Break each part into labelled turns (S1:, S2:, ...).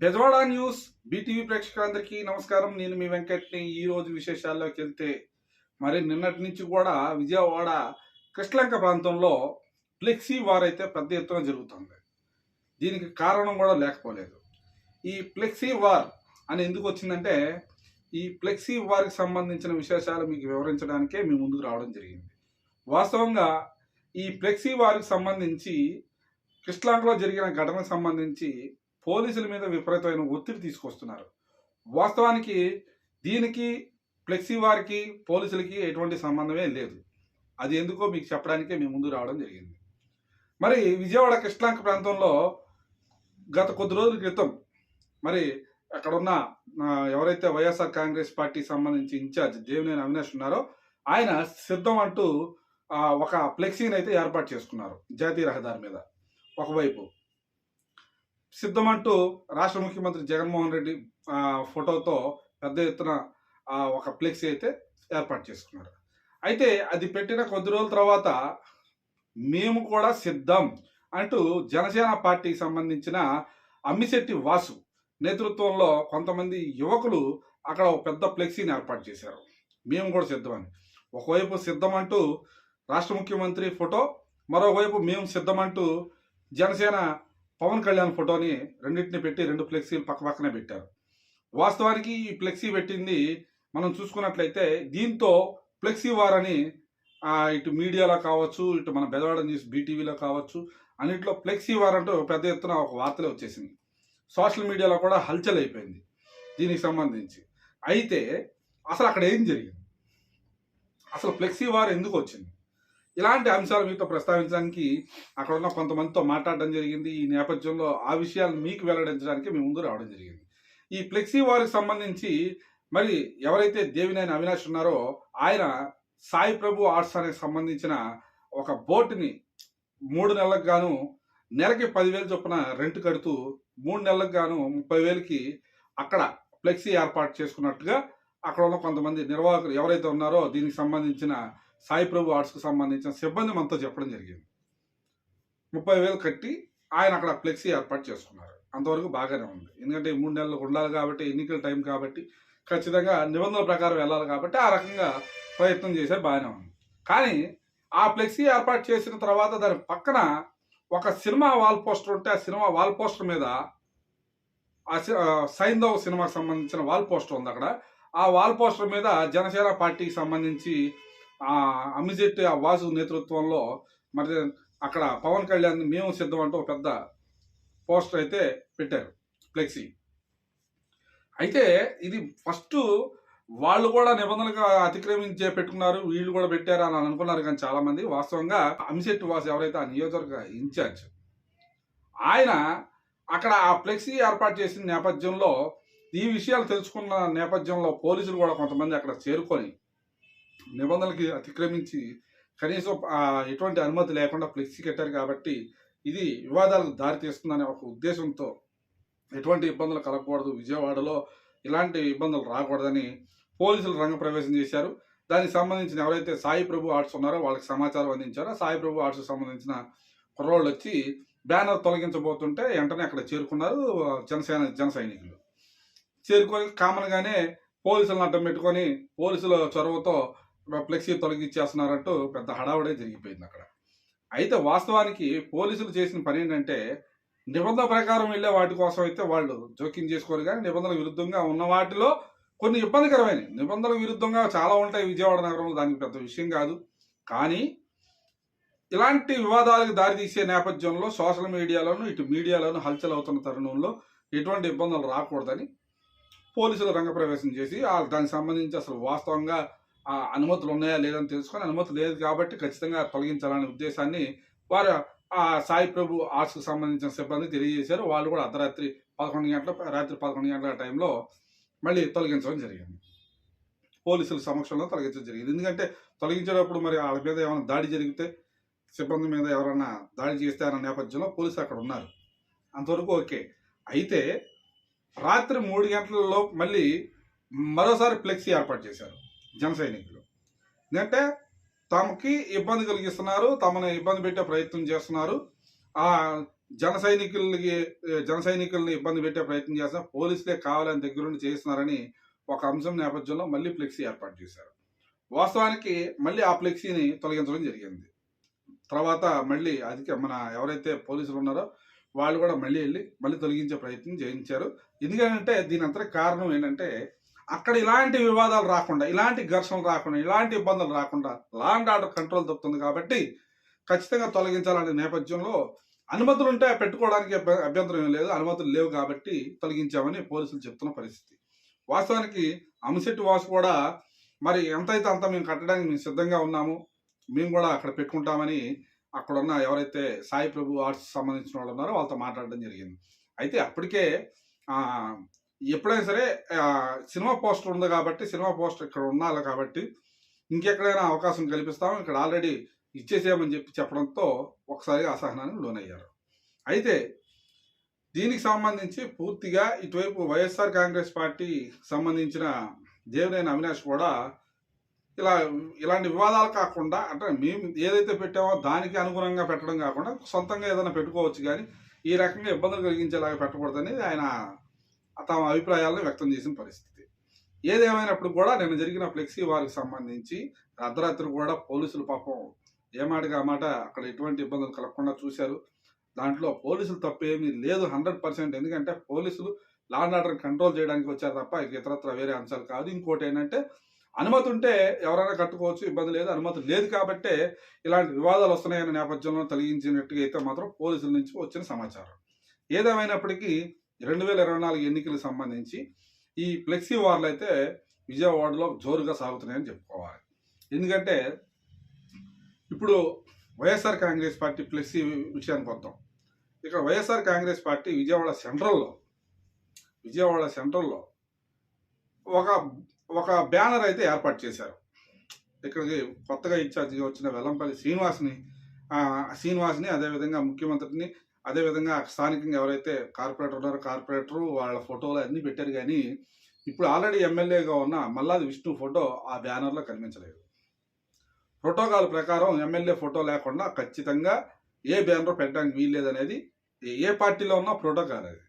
S1: Bezawada news BTV ప్రేక్షకులందరికీ నమస్కారం. నేను మీ వెంకట్ని. ఈ రోజు విశేషాల్లోకి వెళ్తే మరి నిన్నటి నుంచి కూడా విజయవాడ కృష్ణలంక ప్రాంతంలో ఫ్లెక్సీ వార్ అయితే పెద్ద ఎత్తున జరుగుతుంది. దీనికి కారణం కూడా లేకపోలేదు. ఈ ఫ్లెక్సీ వార్ అని ఎందుకు వచ్చిందంటే ఈ ఫ్లెక్సీ వార్కి సంబంధించిన విశేషాలు మీకు వివరించడానికే మీ ముందుకు రావడం జరిగింది. వాస్తవంగా ఈ ఫ్లెక్సీ వార్కి సంబంధించి కృష్ణలంకలో జరిగిన ఘటనకు సంబంధించి పోలీసుల మీద విపరీతమైన ఒత్తిడి తీసుకొస్తున్నారు. వాస్తవానికి దీనికి ఫ్లెక్సీ వారికి పోలీసులకి ఎటువంటి సంబంధమే లేదు. అది ఎందుకో మీకు చెప్పడానికే మేము ముందు రావడం జరిగింది. మరి విజయవాడ కృష్ణాంక ప్రాంతంలో గత కొద్ది రోజుల క్రితం మరి అక్కడున్న ఎవరైతే వైఎస్ఆర్ కాంగ్రెస్ పార్టీ సంబంధించి ఇన్ఛార్జ్ దేవినేని అవినాష్ ఉన్నారో ఆయన సిద్ధం అంటూ ఒక ఫ్లెక్సీని అయితే ఏర్పాటు చేసుకున్నారు జాతీయ రహదారి మీద. ఒకవైపు సిద్ధమంటూ రాష్ట్ర ముఖ్యమంత్రి జగన్మోహన్ రెడ్డి ఫోటోతో పెద్ద ఎత్తున ఒక ఫ్లెక్సీ అయితే ఏర్పాటు చేసుకున్నారు. అయితే అది పెట్టిన కొద్ది రోజుల తర్వాత మేము కూడా సిద్ధం అంటూ జనసేన పార్టీకి సంబంధించిన అమ్మిశెట్టి వాసు నేతృత్వంలో కొంతమంది యువకులు అక్కడ ఒక పెద్ద ఫ్లెక్సీని ఏర్పాటు చేశారు. మేము కూడా సిద్ధమని. ఒకవైపు సిద్ధమంటూ రాష్ట్ర ముఖ్యమంత్రి ఫోటో మరోవైపు మేము సిద్ధమంటూ జనసేన పవన్ కళ్యాణ్ ఫోటోని రెండింటిని పెట్టి రెండు ఫ్లెక్సీలు పక్క పక్కనే పెట్టారు. వాస్తవానికి ఈ ఫ్లెక్సీ పెట్టింది మనం చూసుకున్నట్లయితే దీంతో ఫ్లెక్సీ వార్ అని ఇటు మీడియాలో కావచ్చు ఇటు మన బెదవాడ న్యూస్ బీటీవీలో కావచ్చు అన్నింటిలో ఫ్లెక్సీ వార్ అంటూ పెద్ద ఎత్తున ఒక వార్తలే వచ్చేసింది. సోషల్ మీడియాలో కూడా హల్చల్ అయిపోయింది దీనికి సంబంధించి. అయితే అసలు అక్కడ ఏం జరిగింది? అసలు ఫ్లెక్సీ వార్ ఎందుకు వచ్చింది? ఇలాంటి అంశాలు మీతో ప్రస్తావించడానికి అక్కడ ఉన్న కొంతమందితో మాట్లాడడం జరిగింది. ఈ నేపథ్యంలో ఆ విషయాలు మీకు వెల్లడించడానికి మీ ముందు రావడం జరిగింది. ఈ ఫ్లెక్సీ వారికి సంబంధించి మరి ఎవరైతే దేవినేని అవినాష్ ఉన్నారో ఆయన సాయి ప్రభు ఆర్ట్స్ అనే సంబంధించిన ఒక బోటుని మూడు నెలలకు గాను నెలకి పదివేలు చొప్పున రెంట్ కడుతూ మూడు నెలలకు గాను ముప్పై వేలకి అక్కడ ఫ్లెక్సీ ఏర్పాటు చేసుకున్నట్టుగా అక్కడ ఉన్న కొంతమంది నిర్వాహకులు ఎవరైతే ఉన్నారో దీనికి సంబంధించిన సాయి ప్రభు ఆర్ట్స్కి సంబంధించిన సిబ్బంది మనతో చెప్పడం జరిగింది. ముప్పై వేలు కట్టి ఆయన అక్కడ ఫ్లెక్సీ ఏర్పాటు చేసుకున్నారు. అంతవరకు బాగానే ఉంది. ఎందుకంటే ఈ మూడు నెలలు ఉండాలి కాబట్టి ఎన్నికల టైం కాబట్టి ఖచ్చితంగా నిబంధనల ప్రకారం వెళ్ళాలి కాబట్టి ఆ రకంగా ప్రయత్నం చేశారు బాగానే ఉంది. కానీ ఆ ఫ్లెక్సీ ఏర్పాటు చేసిన తర్వాత దాని పక్కన ఒక సినిమా వాల్ పోస్టర్ ఉంటే ఆ సినిమా వాల్ పోస్టర్ మీద ఆ సి- ఆ సైంధవ్ సినిమాకి సంబంధించిన వాల్ పోస్టర్ ఉంది అక్కడ. ఆ వాల్ పోస్టర్ మీద జనసేన పార్టీకి సంబంధించి ఆ అమిజెట్ ఆ వాసు నేతృత్వంలో మరి అక్కడ పవన్ కళ్యాణ్ మేము సిద్ధం అంటూ ఒక పెద్ద పోస్టర్ అయితే పెట్టారు ఫ్లెక్సీ. అయితే ఇది ఫస్ట్ వాళ్ళు కూడా నిబంధనలుగా అతిక్రమించే పెట్టుకున్నారు వీళ్ళు కూడా పెట్టారు అని అనుకున్నారు కానీ చాలామంది. వాస్తవంగా అమిశెట్టి వాసు ఎవరైతే ఆ నియోజకవర్గ ఇన్ఛార్జ్ ఆయన అక్కడ ఆ ఫ్లెక్సీ ఏర్పాటు చేసిన నేపథ్యంలో ఈ విషయాలు తెలుసుకున్న నేపథ్యంలో పోలీసులు కూడా కొంతమంది అక్కడ చేరుకొని నిబంధనలకి అతిక్రమించి కనీసం ఎటువంటి అనుమతి లేకుండా ఫ్లెక్సీ కట్టారు కాబట్టి ఇది వివాదాలకు దారితీస్తుందనే ఒక ఉద్దేశంతో ఎటువంటి ఇబ్బందులు కలగకూడదు. విజయవాడలో ఇలాంటి ఇబ్బందులు రాకూడదని పోలీసులు రంగ ప్రవేశం చేశారు. దానికి సంబంధించిన ఎవరైతే సాయి ప్రభు ఆర్ట్స్ ఉన్నారో వాళ్ళకి సమాచారం అందించారో. సాయి ప్రభు ఆర్ట్స్కి సంబంధించిన కుర్రోళ్ళు వచ్చి బ్యానర్ తొలగించబోతుంటే వెంటనే అక్కడ చేరుకున్నారు జనసేన జన సైనికులు. చేరుకొని కామన్గానే పోలీసులను అడ్డం పెట్టుకొని పోలీసుల చొరవతో ఫ్లెక్సీ తొలగించేస్తున్నారంటూ పెద్ద హడావుడే జరిగిపోయింది అక్కడ. అయితే వాస్తవానికి పోలీసులు చేసిన పని ఏంటంటే నిబంధన ప్రకారం వెళ్ళే వాటి కోసం అయితే వాళ్ళు జోక్యం చేసుకోరు కానీ నిబంధనల విరుద్ధంగా ఉన్న వాటిలో కొన్ని ఇబ్బందికరమైన నిబంధనల విరుద్ధంగా చాలా ఉంటాయి విజయవాడ నగరంలో దానికి పెద్ద విషయం కాదు. కానీ ఇలాంటి వివాదాలకు దారితీసే నేపథ్యంలో సోషల్ మీడియాలోను ఇటు మీడియాలోను హల్చల్ అవుతున్న తరుణంలో ఎటువంటి ఇబ్బందులు రాకూడదని పోలీసులు రంగప్రవేశం చేసి దానికి సంబంధించి అసలు వాస్తవంగా అనుమతులు ఉన్నాయా లేదని తెలుసుకొని అనుమతి లేదు కాబట్టి ఖచ్చితంగా తొలగించాలనే ఉద్దేశాన్ని వారు ఆ సాయి ప్రభు ఆర్ట్స్కు సంబంధించిన సిబ్బంది తెలియజేశారు. వాళ్ళు కూడా అర్ధరాత్రి పదకొండు గంటల రాత్రి పదకొండు గంటల టైంలో మళ్ళీ తొలగించడం జరిగింది. పోలీసుల సమక్షంలో తొలగించడం జరిగింది. ఎందుకంటే తొలగించేటప్పుడు మరి వాళ్ళ మీద ఏమైనా దాడి జరిగితే సిబ్బంది మీద ఎవరైనా దాడి చేస్తే అన్న నేపథ్యంలో పోలీసులు అక్కడ ఉన్నారు. అంతవరకు ఓకే. అయితే రాత్రి మూడు గంటలలో మళ్ళీ మరోసారి ఫ్లెక్సీ ఏర్పాటు చేశారు. జన సైనికులు. ఎందుకంటే తమకి ఇబ్బంది కలిగిస్తున్నారు తమను ఇబ్బంది పెట్టే ప్రయత్నం చేస్తున్నారు. ఆ జన సైనికులకి జన సైనికుల్ని ఇబ్బంది పెట్టే ప్రయత్నం చేస్తున్న పోలీసులే కావాలని దగ్గరుండి చేస్తున్నారని ఒక అంశం నేపథ్యంలో మళ్ళీ ఫ్లెక్సీ ఏర్పాటు చేశారు. వాస్తవానికి మళ్ళీ ఆ ఫ్లెక్సీని తొలగించడం జరిగింది. తర్వాత మళ్ళీ అధిక మన ఎవరైతే పోలీసులు ఉన్నారో వాళ్ళు కూడా మళ్ళీ వెళ్ళి మళ్ళీ తొలగించే ప్రయత్నం చేయించారు. ఎందుకంటే దీని అంతటి కారణం ఏంటంటే అక్కడ ఇలాంటి వివాదాలు రాకుండా ఇలాంటి ఘర్షణలు రాకుండా ఇలాంటి ఇబ్బందులు రాకుండా లా అండ్ ఆర్డర్ కంట్రోల్ తప్పుతుంది కాబట్టి ఖచ్చితంగా తొలగించాలనే నేపథ్యంలో అనుమతులు ఉంటే పెట్టుకోవడానికి అభ్యంతరం ఏం లేదు. అనుమతులు లేవు కాబట్టి తొలగించామని పోలీసులు చెప్తున్న పరిస్థితి. వాస్తవానికి అంశెట్టి వాసు కూడా మరి ఎంతైతే అంత మేము కట్టడానికి మేము సిద్ధంగా ఉన్నాము మేము కూడా అక్కడ పెట్టుకుంటామని అక్కడున్న ఎవరైతే సాయి ప్రభు ఆర్ట్స్ సంబంధించిన వాళ్ళు ఉన్నారో వాళ్ళతో మాట్లాడడం జరిగింది. అయితే అప్పటికే ఎప్పుడైనా సరే సినిమా పోస్టర్ ఉంది కాబట్టి సినిమా పోస్టర్ ఇక్కడ ఉండాలి కాబట్టి ఇంకెక్కడైనా అవకాశం కల్పిస్తాము ఇక్కడ ఆల్రెడీ ఇచ్చేసేయమని చెప్పి చెప్పడంతో ఒకసారి అసహనానికి లోనయ్యారు. అయితే దీనికి సంబంధించి పూర్తిగా ఇటువైపు వైఎస్ఆర్ కాంగ్రెస్ పార్టీ సంబంధించిన దేవినేని అవినాష్ కూడా ఇలా ఇలాంటి వివాదాలు కాకుండా అంటే మేము ఏదైతే పెట్టామో దానికి అనుగుణంగా పెట్టడం కాకుండా సొంతంగా ఏదైనా పెట్టుకోవచ్చు కానీ ఈ రకంగా ఇబ్బందులు కలిగించేలాగా పెట్టకూడదని ఆయన తమ అభిప్రాయాలను వ్యక్తం చేసిన పరిస్థితి. ఏదేమైనప్పుడు కూడా నిన్న జరిగిన ఫ్లెక్సీ వారికి సంబంధించి అర్ధరాత్రి కూడా పోలీసులు పాపం ఏ మాటగా మాట అక్కడ ఎటువంటి ఇబ్బందులు కలగకుండా చూశారు. దాంట్లో పోలీసులు తప్పేమీ లేదు హండ్రెడ్ పర్సెంట్ ఎందుకంటే పోలీసులు లా అండ్ ఆర్డర్ కంట్రోల్ చేయడానికి వచ్చారు తప్ప ఇక ఇతరత్ర వేరే అంశాలు కాదు. ఇంకోటి ఏంటంటే అనుమతి ఉంటే ఎవరైనా కట్టుకోవచ్చు ఇబ్బంది లేదు. అనుమతి లేదు కాబట్టే ఇలాంటి వివాదాలు వస్తున్నాయన్న నేపథ్యంలో తొలగించినట్టుగా అయితే మాత్రం పోలీసుల నుంచి వచ్చిన సమాచారం. ఏదేమైనప్పటికీ రెండు వేల ఇరవై నాలుగు ఎన్నికలకు సంబంధించి ఈ ఫ్లెక్సీ వార్లు అయితే విజయవాడలో జోరుగా సాగుతున్నాయని చెప్పుకోవాలి. ఎందుకంటే ఇప్పుడు వైఎస్ఆర్ కాంగ్రెస్ పార్టీ ఫ్లెక్సీ విషయానికి వద్దాం. ఇక్కడ వైఎస్ఆర్ కాంగ్రెస్ పార్టీ విజయవాడ సెంట్రల్లో విజయవాడ సెంట్రల్లో ఒక ఒక బ్యానర్ అయితే ఏర్పాటు చేశారు. ఇక్కడికి కొత్తగా ఇన్ఛార్జిగా వచ్చిన వెల్లంపల్లి శ్రీనివాస్ని శ్రీనివాస్ని అదేవిధంగా ముఖ్యమంత్రిని అదేవిధంగా స్థానికంగా ఎవరైతే కార్పొరేటర్ ఉన్నారో కార్పొరేటర్ వాళ్ళ ఫోటోలు అన్నీ పెట్టారు కానీ ఇప్పుడు ఆల్రెడీ ఎమ్మెల్యేగా ఉన్న మల్లాది విష్ణు ఫోటో ఆ బ్యానర్లో కనిపించలేదు. ప్రోటోకాల్ ప్రకారం ఎమ్మెల్యే ఫోటో లేకుండా ఖచ్చితంగా ఏ బ్యానర్ పెట్టడానికి వీల్లేదనేది ఏ పార్టీలో ఉన్నా ప్రోటోకాల్ అది.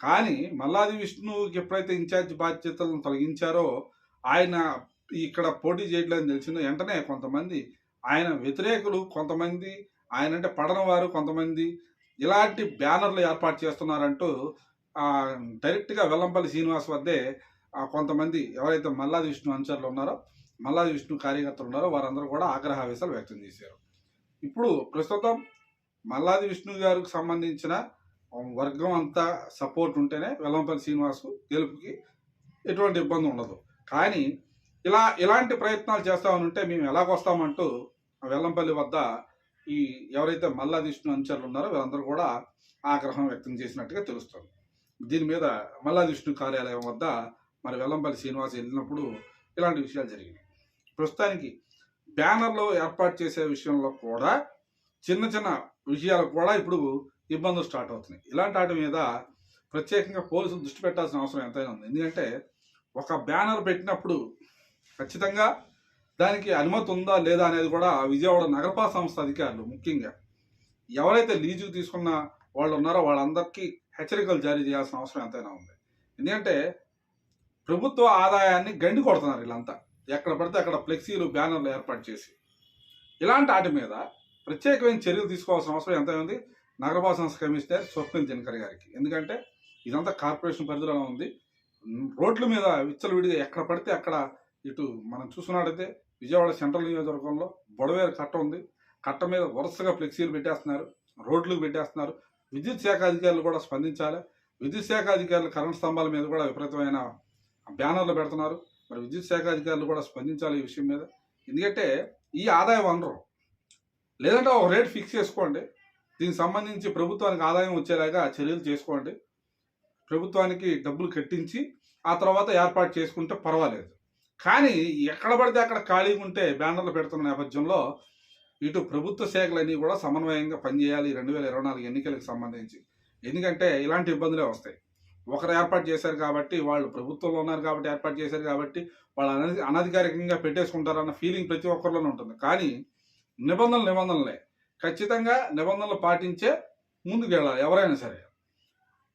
S1: కానీ మల్లాది విష్ణుకి ఎప్పుడైతే ఇన్ఛార్జ్ బాధ్యతలను తొలగించారో ఆయన ఇక్కడ పోటీ చేయట్లేదని తెలిసిందో వెంటనే కొంతమంది ఆయన వ్యతిరేకులు కొంతమంది ఆయన అంటే పడని వారు కొంతమంది ఇలాంటి బ్యానర్లు ఏర్పాటు చేస్తున్నారంటూ డైరెక్ట్గా వెల్లంపల్లి శ్రీనివాస్ వద్దే కొంతమంది ఎవరైతే మల్లాది విష్ణు అనుచరులు ఉన్నారో మల్లాది విష్ణు కార్యకర్తలు ఉన్నారో వారందరూ కూడా ఆగ్రహావేశాలు వ్యక్తం చేశారు. ఇప్పుడు ప్రస్తుతం మల్లాది విష్ణు గారికి సంబంధించిన వర్గం అంతా సపోర్ట్ ఉంటేనే వెల్లంపల్లి శ్రీనివాస్ గెలుపుకి ఎటువంటి ఇబ్బంది ఉండదు. కానీ ఇలా ఇలాంటి ప్రయత్నాలు చేస్తామని ఉంటే మేము ఎలాగొస్తామంటూ వెల్లంపల్లి వద్ద ఈ ఎవరైతే మల్లాది విష్ణు అనుచరులు ఉన్నారో వీరందరూ కూడా ఆగ్రహం వ్యక్తం చేసినట్టుగా తెలుస్తుంది. దీని మీద మల్లాది విష్ణు కార్యాలయం వద్ద మరి వెల్లంపల్లి శ్రీనివాస్ వెళ్ళినప్పుడు ఇలాంటి విషయాలు జరిగినాయి. ప్రస్తుతానికి బ్యానర్లో ఏర్పాటు చేసే విషయంలో కూడా చిన్న చిన్న విషయాలు కూడా ఇప్పుడు ఇబ్బందులు స్టార్ట్ అవుతున్నాయి. ఇలాంటి వాటి మీద ప్రత్యేకంగా పోలీసులు దృష్టి పెట్టాల్సిన అవసరం ఎంతైనా ఉంది. ఎందుకంటే ఒక బ్యానర్ పెట్టినప్పుడు ఖచ్చితంగా దానికి అనుమతి ఉందా లేదా అనేది కూడా విజయవాడ నగరపాలక సంస్థ అధికారులు ముఖ్యంగా ఎవరైతే లీజు తీసుకున్న వాళ్ళు ఉన్నారో వాళ్ళందరికీ హెచ్చరికలు జారీ చేయాల్సిన అవసరం ఎంతైనా ఉంది. ఎందుకంటే ప్రభుత్వ ఆదాయాన్ని గండి కొడుతున్నారు వీళ్ళంతా. ఎక్కడ పడితే అక్కడ ఫ్లెక్సీలు బ్యానర్లు ఏర్పాటు చేసి. ఇలాంటి వాటి మీద ప్రత్యేకమైన చర్యలు తీసుకోవాల్సిన అవసరం ఎంత ఉంది. నగరపాలక సంస్థ కమిషనర్ స్వప్నిల్ దినకర్ గారికి. ఎందుకంటే ఇదంతా కార్పొరేషన్ పరిధిలోనే ఉంది. రోడ్ల మీద విచ్చలవిడిగా ఎక్కడ పడితే అక్కడ ఇటు మనం చూసుకున్నట్టయితే విజయవాడ సెంట్రల్ నియోజకవర్గంలో బొడవేరు కట్ట ఉంది. కట్ట మీద వరుసగా ఫ్లెక్సీలు పెట్టేస్తున్నారు. రోడ్లకు పెట్టేస్తున్నారు. విద్యుత్ శాఖ అధికారులు కూడా స్పందించాలి. విద్యుత్ శాఖ అధికారులు కరెంట్ స్తంభాల మీద కూడా విపరీతమైన బ్యానర్లు పెడుతున్నారు. మరి విద్యుత్ శాఖ అధికారులు కూడా స్పందించాలి ఈ విషయం మీద. ఎందుకంటే ఈ ఆదాయ వనరు లేదంటే ఒక రేట్ ఫిక్స్ చేసుకోండి. దీనికి సంబంధించి ప్రభుత్వానికి ఆదాయం వచ్చేలాగా చర్యలు చేసుకోండి. ప్రభుత్వానికి డబ్బులు కట్టించి ఆ తర్వాత ఏర్పాటు చేసుకుంటే పర్వాలేదు. కానీ ఎక్కడ పడితే అక్కడ ఖాళీగా ఉంటే బ్యానర్లు పెడుతున్న నేపథ్యంలో ఇటు ప్రభుత్వ శాఖలన్నీ కూడా సమన్వయంగా పనిచేయాలి రెండు వేల ఇరవై నాలుగు ఎన్నికలకు సంబంధించి. ఎందుకంటే ఇలాంటి ఇబ్బందులే వస్తాయి. ఒకరు ఏర్పాటు చేశారు కాబట్టి వాళ్ళు ప్రభుత్వంలో ఉన్నారు కాబట్టి ఏర్పాటు చేశారు కాబట్టి వాళ్ళు అనధి అనధికారికంగా పెట్టేసుకుంటారన్న ఫీలింగ్ ప్రతి ఒక్కరిలోనే ఉంటుంది. కానీ నిబంధనలు నిబంధనలే. ఖచ్చితంగా నిబంధనలు పాటించే ముందుకు వెళ్ళాలి ఎవరైనా సరే.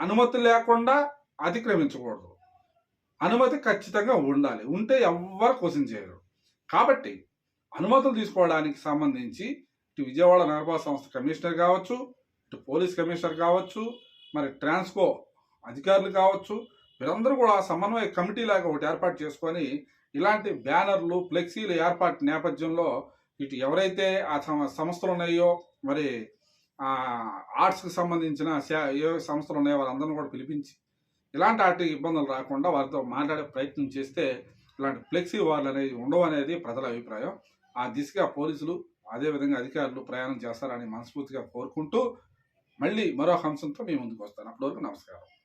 S1: అనుమతి లేకుండా అతిక్రమించకూడదు. అనుమతి ఖచ్చితంగా ఉండాలి. ఉంటే ఎవ్వరు క్వశ్చన్ చేయరు. కాబట్టి అనుమతులు తీసుకోవడానికి సంబంధించి ఇటు విజయవాడ నగరపాల సంస్థ కమిషనర్ కావచ్చు ఇటు పోలీస్ కమిషనర్ కావచ్చు మరి ట్రాన్స్కో అధికారులు కావచ్చు వీరందరూ కూడా సమన్వయ కమిటీ లాగా ఒకటి ఏర్పాటు చేసుకొని ఇలాంటి బ్యానర్లు ఫ్లెక్సీలు ఏర్పాటు నేపథ్యంలో ఇటు ఎవరైతే ఆ సంస్థలు ఉన్నాయో మరి ఆర్ట్స్కి సంబంధించిన ఏ సంస్థలు ఉన్నాయో వాళ్ళందరినీ కూడా పిలిపించి ఇలాంటి వాటి ఇబ్బందులు రాకుండా వారితో మాట్లాడే ప్రయత్నం చేస్తే ఇలాంటి ఫ్లెక్సీ వార్లు అనేవి ఉండవు అనేది ప్రజల అభిప్రాయం. ఆ దిశగా పోలీసులు అదేవిధంగా అధికారులు ప్రయాణం చేస్తారని మనస్ఫూర్తిగా కోరుకుంటూ మళ్ళీ మరో అంశంతో మేము ముందుకు వస్తాను. అప్పటివరకు నమస్కారం.